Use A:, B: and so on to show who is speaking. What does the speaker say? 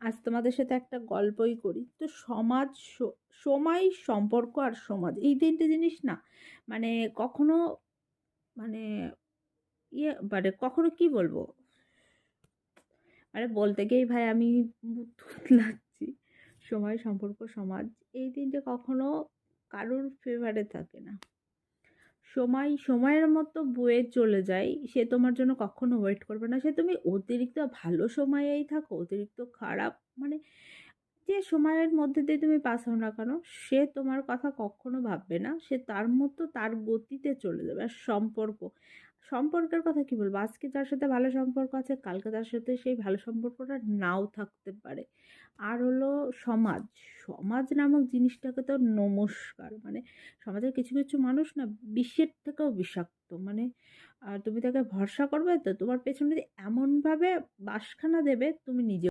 A: আজ তোমাদের সাথে একটা গল্পই করি। তো সমাজ সময়, সম্পর্ক আর সমাজ এই তিনটে জিনিস না মানে কখনো মানে ইয়ে মানে কখনো কি বলব? মানে বলতে গিয়েই ভাই আমি তুতলাচ্ছি সময়, সম্পর্ক, সমাজ এই তিনটে কখনো কারোর ফেভারে থাকে না। সময়, সময়ের মতো বয়ে চলে যায় সে তোমার জন্য কখনো ওয়েট করবে না। সে তুমি অতিরিক্ত ভালো সময়েই থাকো, অতিরিক্ত খারাপ মানে যে সময়ের মধ্যে দিয়ে তুমি পাস হও না কেন, সে তোমার কথা কখনো ভাববে না। সে তার মতো তার গতিতে চলে যাবে। আর সম্পর্ক সম্পর্কের কথা কি বলব? আজকে যার সাথে ভালো সম্পর্ক আছে, কালকে তার সাথে সেই ভালো সম্পর্কটা নাও থাকতে পারে। আর হলো সমাজ। সমাজ নামক জিনিসটাকে তো নমস্কার। মানে সমাজের কিছু কিছু মানুষ না বিশ্বের থেকেও বিষাক্ত। মানে আর তুমি তাকে ভরসা করবে তো তোমার পেছনে এমনভাবে বাসখানা দেবে, তুমি নিজে